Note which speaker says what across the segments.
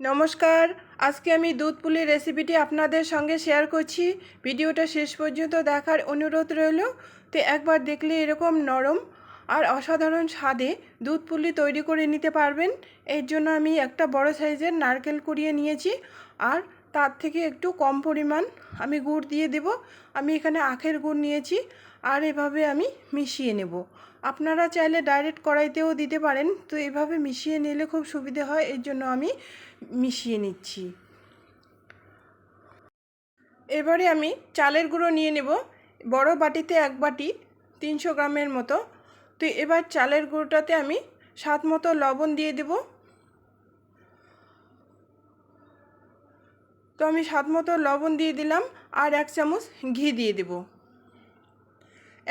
Speaker 1: নমস্কার। আজকে আমি দুধ পুলির রেসিপিটি আপনাদের সঙ্গে শেয়ার করছি। ভিডিওটা শেষ পর্যন্ত দেখার অনুরোধ রইল। তো একবার দেখলে এরকম নরম আর অসাধারণ স্বাদে দুধ পুলি তৈরি করে নিতে পারবেন। এর জন্য আমি একটা বড় সাইজের নারকেল কুড়িয়ে নিয়েছি। আর তার থেকে একটু কম পরিমাণ আমি গুড় দিয়ে দেব। আমি এখানে আখের গুড় নিয়েছি। আর এভাবে আমি মিশিয়ে নেব। আপনারা চাইলে ডাইরেক্ট কড়াইতেও দিতে পারেন। তো এভাবে মিশিয়ে নিলে খুব সুবিধে হয়, এর জন্য আমি মিশিয়ে নিচ্ছি। এবারে আমি চালের গুঁড়ো নিয়ে নেব। বড় বাটিতে এক বাটি, তিনশো গ্রামের মতো। তো এবার চালের গুঁড়োটাতে আমি স্বাদ মতো লবণ দিয়ে দেব। তো আমি স্বাদ মতো লবণ দিয়ে দিলাম। আর এক চামচ ঘি দিয়ে দেব।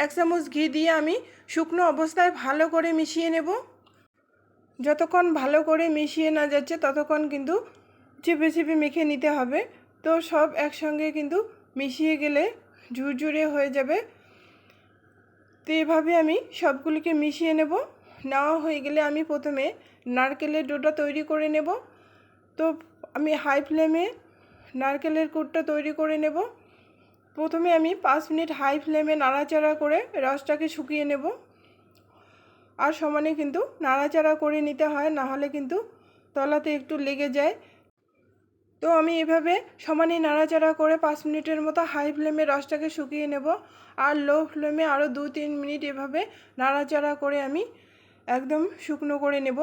Speaker 1: এক চামচ ঘি দিয়ে আমি শুকনো অবস্থায় ভালো করে মিশিয়ে নেব। যতক্ষণ ভালো করে মিশিয়ে না যাচ্ছে, ততক্ষণ কিন্তু চেপে চেপে মেখে নিতে হবে। তো সব একসঙ্গে কিন্তু মিশিয়ে গেলে ঝুরঝুরে হয়ে যাবে। তো এভাবে আমি সবগুলিকে মিশিয়ে নেব। নেওয়া হয়ে গেলে আমি প্রথমে নারকেলের ডোটা তৈরি করে নেব। তো আমি হাই ফ্লেমে নারকেলের কুটটা তৈরি করে নেব। প্রথমে আমি পাঁচ মিনিট হাই ফ্লেমে নাড়াচাড়া করে রসটাকে শুকিয়ে নেব। আর সমানে কিন্তু নাড়াচাড়া করে নিতে হয়, না হলে কিন্তু তলাতে একটু লেগে যায়। তো আমি এভাবে সমানে নাড়াচাড়া করে পাঁচ মিনিটের মতো হাই ফ্লেমে রসটাকে শুকিয়ে নেব। আর লো ফ্লেমে আরও দু তিন মিনিট এভাবে নাড়াচাড়া করে আমি একদম শুকনো করে নেব।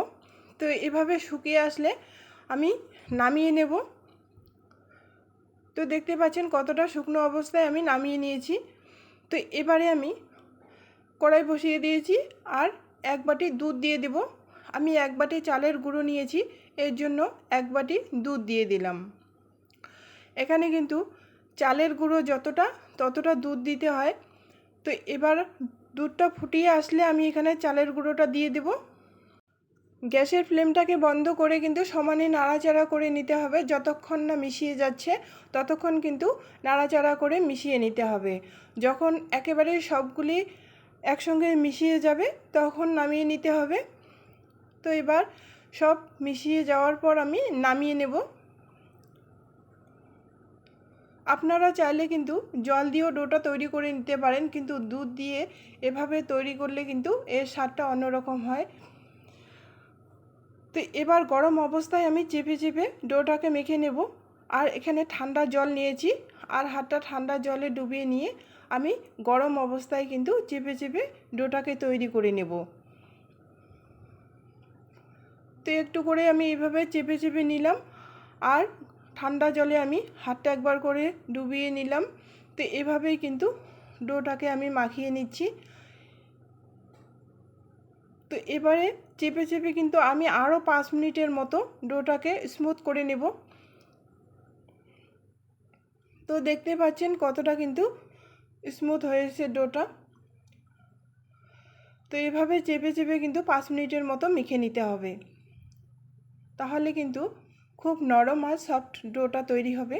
Speaker 1: তো এভাবে শুকিয়ে আসলে আমি নামিয়ে নেব। তো দেখতে পাচ্ছেন কতটা শুকনো অবস্থায় আমি নামিয়ে নিয়েছি। তো এবারে আমি কড়াই বসিয়ে দিয়েছি আর এক বাটি দুধ দিয়ে দেব। আমি এক বাটি চালের গুঁড়ো নিয়েছি, এর জন্য এক বাটি দুধ দিয়ে দিলাম। এখানে কিন্তু চালের গুঁড়ো যতটা, ততটা দুধ দিতে হয়। তো এবার দুধটা ফুটিয়ে আসলে আমি এখানে চালের গুঁড়োটা দিয়ে দেব। গ্যাসের ফ্লেমটাকে বন্ধ করে কিন্তু সমানে নাড়াচাড়া করে নিতে হবে। যতক্ষণ না মিশিয়ে যাচ্ছে, ততক্ষণ কিন্তু নাড়াচাড়া করে মিশিয়ে নিতে হবে। যখন একেবারে সবগুলি একসঙ্গে মিশিয়ে যাবে, তখন নামিয়ে নিতে হবে। তো এবার সব মিশিয়ে যাওয়ার পর আমি নামিয়ে নেব। আপনারা চাইলে কিন্তু জল দিয়েও ডোটা তৈরি করে নিতে পারেন, কিন্তু দুধ দিয়ে এভাবে তৈরি করলে কিন্তু এর স্বাদটা অন্যরকম হয়। তো এবার গরম অবস্থায় আমি চেপে চেপে ডোটাকে মেখে নেব। আর এখানে ঠান্ডা জল নিয়েছি। আর হাতটা ঠান্ডা জলে ডুবিয়ে নিয়ে আমি গরম অবস্থায় কিন্তু চেপে চেপে ডোটাকে তৈরি করে নেব। তো একটু করে আমি এইভাবে চেপে চেপে নিলাম। আর ঠান্ডা জলে আমি হাতটা একবার করে ডুবিয়ে নিলাম। তো এভাবেই কিন্তু ডোটাকে আমি মাখিয়ে নিচ্ছি। তো এবারে চেপে চেপে কিন্তু আমি আরও পাঁচ মিনিটের মতো ডোটাকে স্মুথ করে নেব। তো দেখতে পাচ্ছেন কতটা কিন্তু স্মুথ হয়েছে ডোটা। তো এভাবে চেপে চেপে কিন্তু পাঁচ মিনিটের মতো মেখে নিতে হবে। তাহলে কিন্তু খুব নরম আর সফট ডোটা তৈরি হবে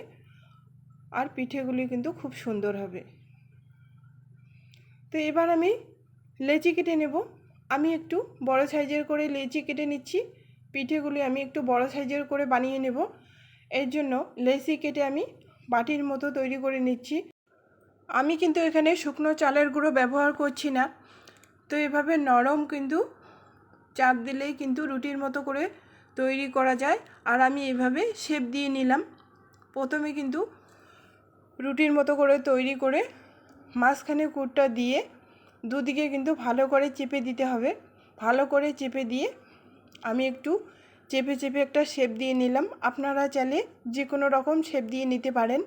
Speaker 1: আর পিঠেগুলি কিন্তু খুব সুন্দর হবে। তো এবার আমি লেচি কেটে নেব। আমি একটু বড় সাইজের করে লেচি কেটে নিচ্ছি। পিঠেগুলি আমি একটু বড় সাইজের করে বানিয়ে নেব। এর জন্য লেচি কেটে আমি বাটির মতো তৈরি করে নিচ্ছি। আমি কিন্তু এখানে শুকনো চালের গুঁড়ো ব্যবহার করছি না। তো এভাবে নরম কিন্তু চাপ দিলেই কিন্তু রুটির মতো করে তৈরি করা যায়। আর আমি এভাবে শেপ দিয়ে নিলাম। প্রথমে কিন্তু রুটির মতো করে তৈরি করে মাঝখানে কুটটা দিয়ে দুদিকে কিন্তু ভালো করে চেপে দিতে হবে। ভালো করে চেপে দিয়ে আমি একটু চেপে চেপে একটা শেপ দিয়ে নিলাম। আপনারা চাইলে যে কোনো রকম শেপ দিয়ে নিতে পারেন।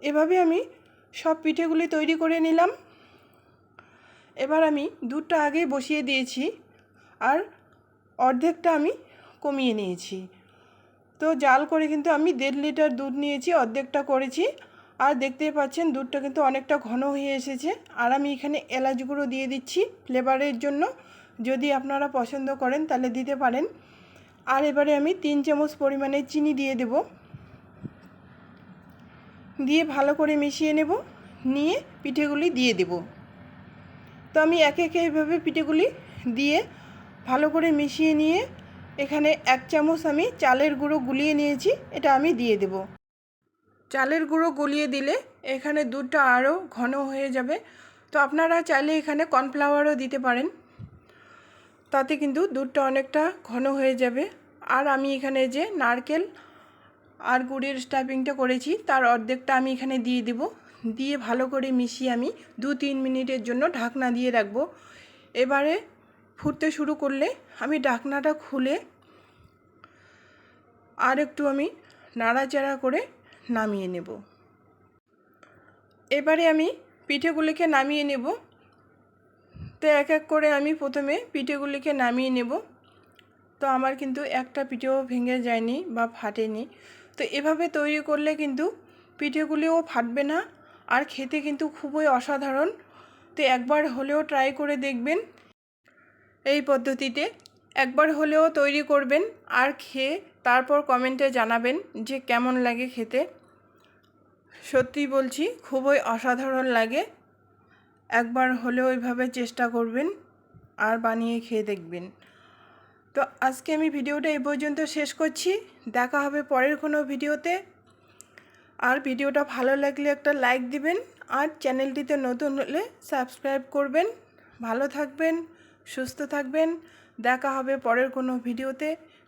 Speaker 1: এভাবে আমি সব পিঠেগুলি তৈরি করে নিলাম। এবার আমি দুধটা আগে বসিয়ে দিয়েছি আর অর্ধেকটা আমি কমিয়ে নিয়েছি। তো জাল করে কিন্তু আমি দেড় লিটার দুধ নিয়েছি, অর্ধেকটা করেছি। আর দেখতেই পাচ্ছেন দুধটা কিন্তু অনেকটা ঘন হয়ে এসেছে। আর আমি এখানে এলাচ গুঁড়ো দিয়ে দিচ্ছি ফ্লেভারের জন্য। যদি আপনারা পছন্দ করেন তাহলে দিতে পারেন। আর এবারে আমি তিন চামচ পরিমাণে চিনি দিয়ে দেব। দিয়ে ভালো করে মিশিয়ে নেব। নিয়ে পিঠেগুলি দিয়ে দেব। তো আমি একে একে এইভাবে পিঠেগুলি দিয়ে ভালো করে মিশিয়ে নিয়ে এখানে এক চামচ আমি চালের গুঁড়ো গুলিয়ে নিয়েছি। এটা আমি দিয়ে দেব। চালের গুঁড়ো গুলিয়ে দিলে এখানে দুধটা আরও ঘন হয়ে যাবে। তো আপনারা চাইলে এখানে কর্নফ্লাওয়ারও দিতে পারেন। তাতে কিন্তু দুধটা অনেকটা ঘন হয়ে যাবে। আর আমি এখানে যে নারকেল আর গুড়ের স্টাফিংটা করেছি, তার অর্ধেকটা আমি এখানে দিয়ে দেব। দিয়ে ভালো করে মিশিয়ে আমি দু তিন মিনিটের জন্য ঢাকনা দিয়ে রাখব। এবারে ফুটতে শুরু করলে আমি ঢাকনাটা খুলে আর একটু আমি নাড়াচাড়া করে নামিয়ে নেব। এবারে আমি পিঠেগুলিকে নামিয়ে নেব। তো এক এক করে আমি প্রথমে পিঠেগুলিকে নামিয়ে নেব। তো আমার কিন্তু একটা পিঠেও ভেঙে যায়নি বা ফাটেনি। তো এভাবে তৈরি করলে কিন্তু পিঠেগুলিও ফাটবে না আর খেতে কিন্তু খুবই অসাধারণ। তো একবার হলেও ট্রাই করে দেখবেন। এই পদ্ধতিতে একবার হলেও তৈরি করবেন আর খেয়ে তারপর কমেন্টে জানাবেন যে কেমন লাগে খেতে। সত্যি বলছি, খুবই অসাধারণ লাগে। একবার হলেও ওইভাবে চেষ্টা করবেন আর বানিয়ে খেয়ে দেখবেন। তো আজকে আমি ভিডিওটা এই পর্যন্ত শেষ করছি। দেখা হবে পরের কোনো ভিডিওতে। আর ভিডিওটা ভালো লাগলে একটা লাইক দিবেন আর চ্যানেলটিতে নতুন হলে সাবস্ক্রাইব করবেন। ভালো থাকবেন, সুস্থ থাকবেন। দেখা হবে পরের কোনো ভিডিওতে।